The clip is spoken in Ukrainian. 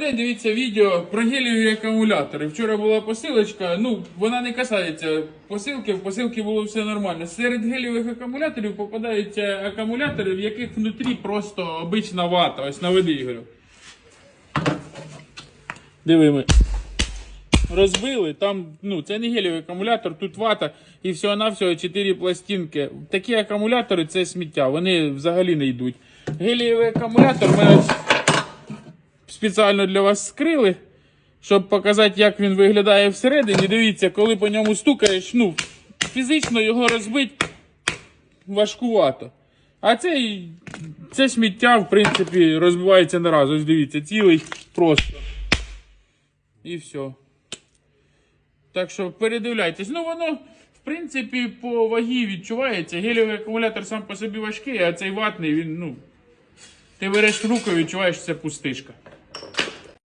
День дивіться відео про гелієві акумулятори. Вчора була посилочка, ну вона не касається посилки, в посилці було все нормально. Серед гелієвих акумуляторів попадаються акумулятори, в яких внутрі просто обична вата. Ось наведи Ігорю. Диви ми. Розбили, там, ну, це не гелієвий акумулятор, тут вата і всього-навсього 4 пластинки. Такі акумулятори це сміття, вони взагалі не йдуть. Гелієвий акумулятор ось спеціально для вас скрили, щоб показати, як він виглядає всередині. Дивіться, коли по ньому стукаєш, ну, фізично його розбити важкувато. А цей, це сміття, в принципі, розбивається не раз. Ось дивіться, цілий просто. І все. Так що передивляйтесь. Ну воно, в принципі, по вагі відчувається. Гелієвий акумулятор сам по собі важкий, а цей ватний, він, ну. Ти береш руку і відчуваєш, це пустишка.